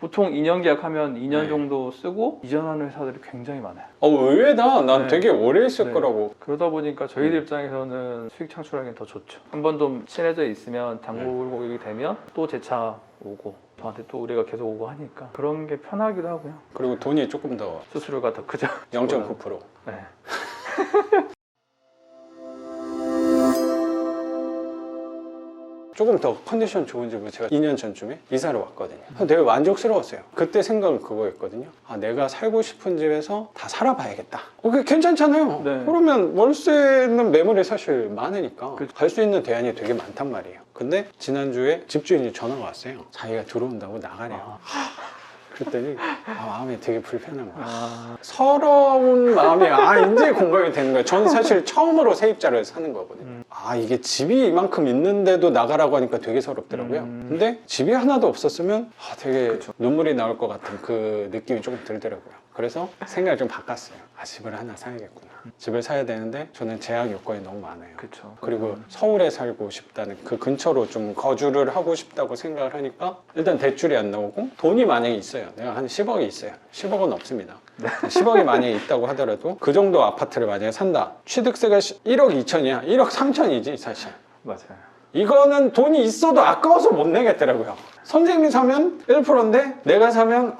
보통 2년 계약하면 2년 네. 정도 쓰고 이전하는 회사들이 굉장히 많아요. 어 의외다. 난 네. 되게 오래 있을 네. 거라고. 그러다 보니까 저희들 음. 입장에서는 수익 창출하기는 더 좋죠. 한번 좀 친해져 있으면 단골 네. 고객이 되면 또제차 오고 저한테 또 의뢰가 계속 오고 하니까 그런 게 편하기도 하고요. 그리고 돈이 조금 더 수수료가 더 크죠. 0.9%. 네. 조금 더 컨디션 좋은 집을 제가 2년 전쯤에 이사를 왔거든요. 되게 만족스러웠어요. 그때 생각은 그거였거든요. 아, 내가 살고 싶은 집에서 다 살아봐야겠다. 어, 그게 괜찮잖아요. 네. 그러면 월세는 매물이 사실 많으니까. 갈 수 있는 대안이 되게 많단 말이에요. 근데 지난주에 집주인이 전화가 왔어요. 자기가 들어온다고 나가래요. 아, 그랬더니 아, 마음이 되게 불편한 거야. 아, 서러운 마음이 아 이제 공감이 되는 거예요. 저는 사실 처음으로 세입자를 사는 거거든요. 음. 아 이게 집이 이만큼 있는데도 나가라고 하니까 되게 서럽더라고요. 음. 근데 집이 하나도 없었으면 아, 되게 그쵸. 눈물이 나올 것 같은 그 느낌이 조금 들더라고요. 그래서 생각을 좀 바꿨어요. 아 집을 하나 사야겠구나. 집을 사야 되는데 저는 제약 요건이 너무 많아요. 그쵸. 그리고 서울에 살고 싶다는 그 근처로 좀 거주를 하고 싶다고 생각을 하니까 일단 대출이 안 나오고 돈이 만약에 있어요. 내가 한 10억이 있어요. 10억은 없습니다. 10억이 만약에 있다고 하더라도 그 정도 아파트를 만약에 산다. 취득세가 1억 2천이야. 1억 3천이지 사실. 맞아요. 이거는 돈이 있어도 아까워서 못 내겠더라고요. 선생님이 사면 1%인데 내가 사면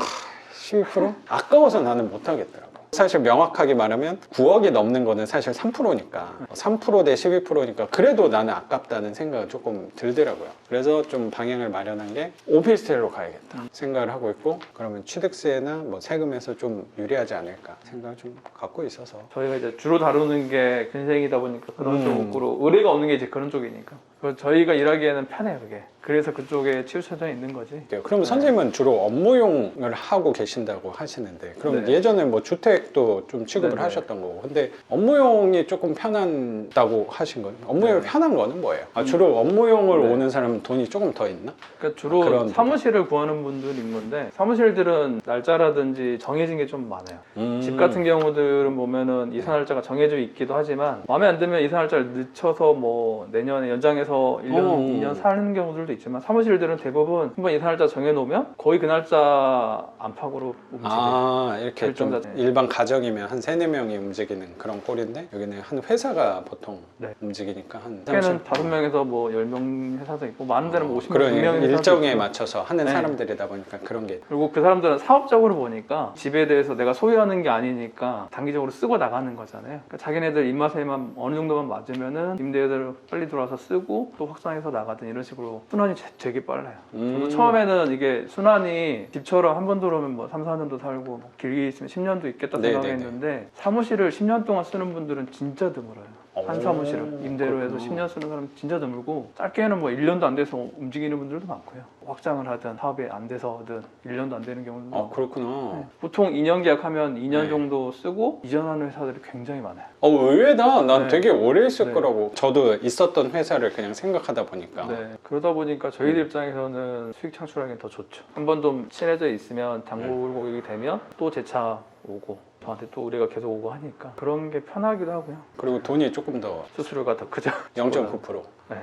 12%? 아까워서 나는 못 하겠더라고. 사실 명확하게 말하면 9억이 넘는 거는 사실 3%니까 3%대 12%니까 그래도 나는 아깝다는 생각은 조금 들더라고요. 그래서 좀 방향을 마련한 게 오피스텔로 가야겠다 생각을 하고 있고 그러면 취득세나 뭐 세금에서 좀 유리하지 않을까 생각을 좀 갖고 있어서 저희가 이제 주로 다루는 게 근생이다 보니까 그런 음. 쪽으로 의뢰가 없는 게 이제 그런 쪽이니까. 그래서 저희가 일하기에는 편해요, 그게. 그래서 그쪽에 치우쳐져 있는 거지. 그럼 선생님은 주로 업무용을 하고 계신다고 하시는데 그럼 네. 예전에 뭐 주택 도 좀 취급을 네네. 하셨던 거고 근데 업무용이 조금 편한다고 하신 거예요? 업무용이 네. 편한 거는 뭐예요? 아, 주로 업무용을 네. 오는 사람은 돈이 조금 더 있나? 그러니까 주로 그런 사무실을 구하는 분들이 있는데 사무실들은 날짜라든지 정해진 게 좀 많아요. 음. 집 같은 경우들은 보면은 이사 날짜가 정해져 있기도 하지만 마음에 안 들면 이사 날짜를 늦춰서 뭐 내년에 연장해서 1년, 어. 2년 사는 경우들도 있지만 사무실들은 대부분 한번 이사 날짜 정해 놓으면 거의 그 날짜 안팎으로 움직여요. 아 이렇게 좀 결정자- 일반 가정이면 한 세네 명이 움직이는 그런 꼴인데 여기는 한 회사가 보통 네. 움직이니까 한 꽤는 30? 다섯 명에서 뭐 열 명 회사도 있고 많은 데는 뭐 50명, 그런 100명 일정에 맞춰서 하는 네. 사람들이다 보니까 그런 게 그리고 그 사람들은 사업적으로 보니까 집에 대해서 내가 소유하는 게 아니니까 단기적으로 쓰고 나가는 거잖아요. 그러니까 자기네들 입맛에만 어느 정도만 맞으면은 임대료를 빨리 들어와서 쓰고 또 확장해서 나가든 이런 식으로 순환이 되- 되게 빨라요. 저도 음. 처음에는 이게 순환이 집처럼 한 번 들어오면 뭐 3, 4년도 살고 뭐 길게 있으면 10년도 있겠다. 생각했는데 사무실을 10년 동안 쓰는 분들은 진짜 드물어요. 한 오, 사무실을 임대로 해서 그렇구나. 10년 쓰는 사람 진짜 드물고 짧게는 뭐 1년도 안 돼서 움직이는 분들도 많고요. 확장을 하든 사업이 안 돼서든 1년도 안 되는 경우도 아. 그렇구나 네. 보통 2년 계약하면 2년 네. 정도 쓰고 이전하는 회사들이 굉장히 많아요. 어 의외다. 난 네. 되게 오래 있을 네. 거라고. 저도 있었던 회사를 그냥 생각하다 보니까. 네. 그러다 보니까 저희들 음. 입장에서는 수익 창출하기는 더 좋죠. 한 번 좀 친해져 있으면 단골 네. 고객이 되면 또제차 오고 저한테 또 의뢰가 계속 오고 하니까 그런 게 편하기도 하고요. 그리고 돈이 조금 더 수수료가 더 크죠. 0.9% 네.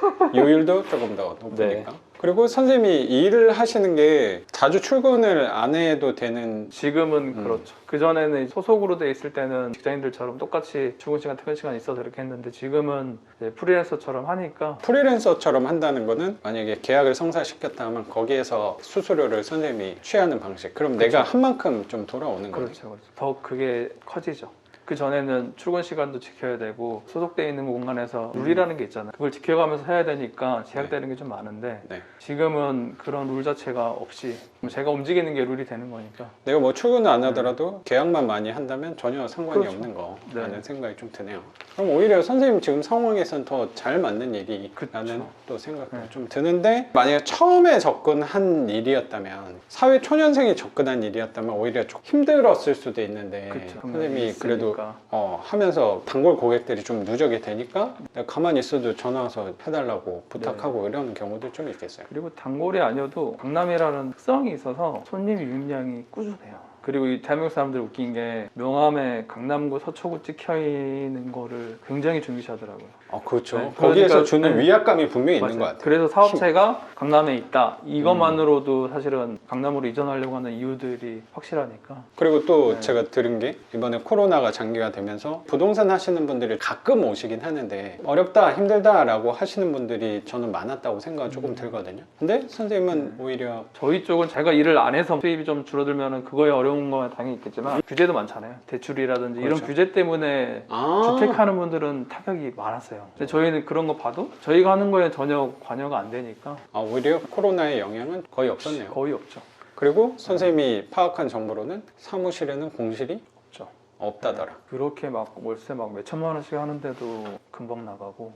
요율도 조금 더 높으니까. 그리고 선생님이 일을 하시는 게 자주 출근을 안 해도 되는. 지금은 음. 그렇죠. 그 전에는 소속으로 돼 있을 때는 직장인들처럼 똑같이 출근 시간, 퇴근 시간 있어서 이렇게 했는데 지금은 이제 프리랜서처럼 하니까 프리랜서처럼 한다는 거는 만약에 계약을 성사시켰다 하면 거기에서 수수료를 선생님이 취하는 방식. 그럼 내가 한 만큼 좀 돌아오는 거죠. 그렇죠, 그렇죠. 더 그게 커지죠. 그 전에는 출근 시간도 지켜야 되고 소속돼 있는 공간에서 룰이라는 게 있잖아요. 그걸 지켜가면서 해야 되니까 제약되는 게 좀 많은데 네. 지금은 그런 룰 자체가 없이 제가 움직이는 게 룰이 되는 거니까 내가 뭐 출근을 안 하더라도 계약만 많이 한다면 전혀 상관이 그렇죠. 없는 거라는 네. 생각이 좀 드네요. 그럼 오히려 선생님 지금 상황에선 더 잘 맞는 일이 그쵸. 라는 또 생각이 네. 좀 드는데 만약에 처음에 접근한 일이었다면 사회 초년생이 접근한 일이었다면 오히려 좀 힘들었을 수도 있는데 그쵸. 선생님이 그래도 있으니까. 어, 하면서 단골 고객들이 좀 누적이 되니까 가만히 있어도 전화 와서 해달라고 부탁하고 네. 이런 경우도 좀 있겠어요. 그리고 단골이 아니어도 강남이라는 특성이 있어서 손님 유입량이 꾸준해요. 그리고 이 대한민국 사람들 웃긴 게 명함에 강남구 서초구 찍혀 있는 거를 굉장히 중시하더라고요. 아 그렇죠. 네, 거기에서 그러니까- 주는 네. 위압감이 분명히 있는 맞아요. 것 같아요. 그래서 사업체가 강남에 있다. 이것만으로도 사실은 강남으로 이전하려고 하는 이유들이 확실하니까. 그리고 또 네. 제가 들은 게 이번에 코로나가 장기화 되면서 부동산 하시는 분들이 가끔 오시긴 하는데 어렵다 힘들다라고 하시는 분들이 저는 많았다고 생각이 조금 음. 들거든요. 근데 선생님은 오히려 저희 쪽은 제가 일을 안 해서 수입이 좀 줄어들면 그거에 어려운 건 당연히 있겠지만 규제도 많잖아요. 대출이라든지 이런 그렇죠. 규제 때문에 아 주택하는 분들은 타격이 많았어요. 근데 저희는 그런 거 봐도 저희가 하는 거에 전혀 관여가 안 되니까 아, 오히려 코로나의 영향은 거의 없었네요. 거의 없죠. 그리고 선생님이 파악한 정보로는 사무실에는 공실이 없죠. 없다더라. 그렇게 막 월세 막 몇천만 원씩 하는데도 금방 나가고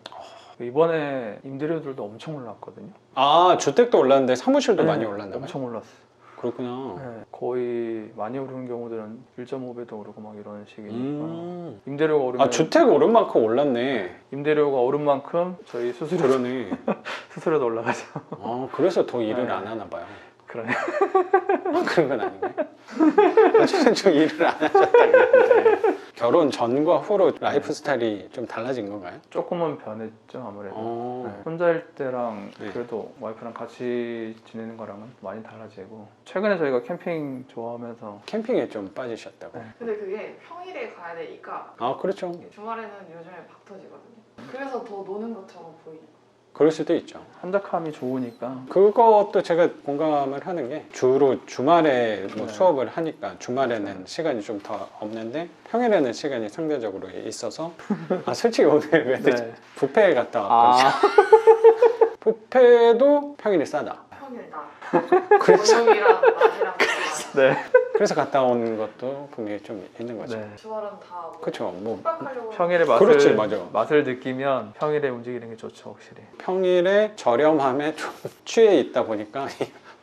이번에 임대료들도 엄청 올랐거든요. 아 주택도 올랐는데 사무실도 네, 많이 올랐나 봐요. 엄청 올랐어요. 그렇구나. 네, 거의 많이 오르는 경우들은 1.5배도 오르고 막 이런 식이니까 음. 임대료가 오르면 아 주택 오른 만큼 올랐네. 임대료가 오른 만큼 저희 수수료 그러네. 수수료도 올라가죠. 아 그래서 더 일을 네. 안 하나 봐요. 그러네. 그런 건 아닌가요? 어쨌든 좀 일을 안 하셨다는데 결혼 전과 후로 라이프 스타일이 좀 달라진 건가요? 조금은 변했죠 아무래도. 어. 네, 혼자일 때랑 네. 그래도 와이프랑 같이 지내는 거랑은 많이 달라지고 최근에 저희가 캠핑 좋아하면서 캠핑에 좀 빠지셨다고. 네. 근데 그게 평일에 가야 되니까 아 그렇죠. 주말에는 요즘에 박 터지거든요. 그래서 더 노는 것처럼 보이는 거. 그럴 수도 있죠. 한적함이 좋으니까 그것도 제가 공감을 하는 게 주로 주말에 뭐 네. 수업을 하니까 주말에는 시간이 좀 더 없는데 평일에는 시간이 상대적으로 있어서 아 솔직히 오늘 왜 네. 뷔페에 갔다 왔거든요. 아 뷔페도 평일이 싸다. 평일 나. 그래서 저녁이랑 낮이랑 네. 그래서 갔다 온 것도 분명히 좀 있는 거죠. 네. 주말은 다 그렇죠. 뭐 숙박하려고 평일에 맛을 그렇지, 맞아. 맛을 느끼면 평일에 움직이는 게 좋죠 확실히. 평일에 저렴함에 좀 취해 있다 보니까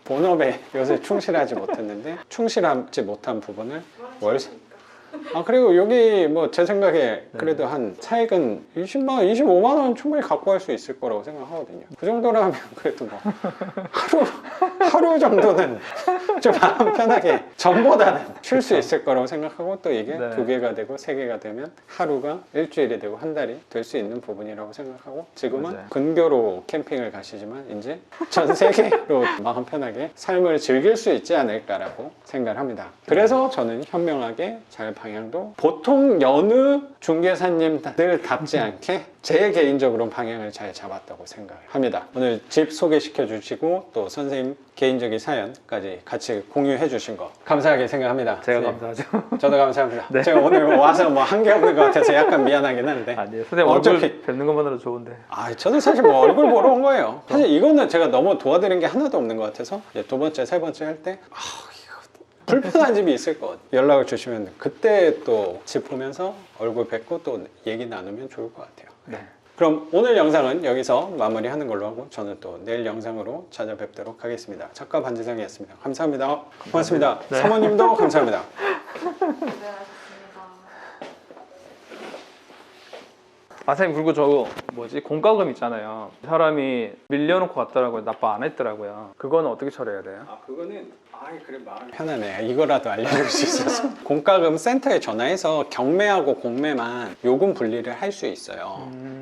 본업에 요새 충실하지 못했는데 충실하지 못한 부분을 월세-. 아 그리고 여기 뭐 제 생각에 네. 그래도 한 차액은 20만 원, 25만 원 충분히 갖고 갈 수 있을 거라고 생각하거든요. 그 정도라면 그래도 뭐 하루 하루 정도는 좀 마음 편하게 전보다는 쉴 수 있을 거라고 생각하고 또 이게 네. 두 개가 되고 세 개가 되면 하루가 일주일이 되고 한 달이 될 수 있는 부분이라고 생각하고 지금은 맞아요. 근교로 캠핑을 가시지만 이제 전 세계로 마음 편하게 삶을 즐길 수 있지 않을까라고 생각을 합니다. 그래서 저는 현명하게 잘 방향도 보통 여느 중개사님들 답지 않게 제 개인적으로 방향을 잘 잡았다고 생각합니다. 오늘 집 소개시켜 주시고 또 선생님 개인적인 사연까지 같이 공유해 주신 거 감사하게 생각합니다. 제가 네, 감사하죠. 저도 감사합니다. 네. 제가 오늘 와서 뭐 한 게 없는 것 같아서 약간 미안하긴 한데 아니에요. 선생님 얼굴 어차피- 뵙는 것만으로 좋은데. 아, 저는 사실 뭐 얼굴 보러 온 거예요. 사실 이거는 제가 너무 도와드린 게 하나도 없는 것 같아서 두 번째, 세 번째 할때 아, 불편한 집이 있을 것 같아요. 연락을 주시면 그때 또 집 보면서 얼굴 뵙고 또 얘기 나누면 좋을 것 같아요. 네. 그럼 오늘 영상은 여기서 마무리하는 걸로 하고 저는 또 내일 영상으로 찾아뵙도록 하겠습니다. 작가 반지성이었습니다. 감사합니다. 고맙습니다. 네. 사모님도 감사합니다. 고생하셨습니다. 아 선생님 그리고 저 뭐지 공과금 있잖아요. 사람이 밀려놓고 갔더라고요. 납부 안 했더라고요. 그거는 어떻게 처리해야 돼요? 아 그거는 아 그래 마음 편하네 이거라도 알려줄 수 있어서 공과금 센터에 전화해서 경매하고 공매만 요금 분리를 할 수 있어요 음.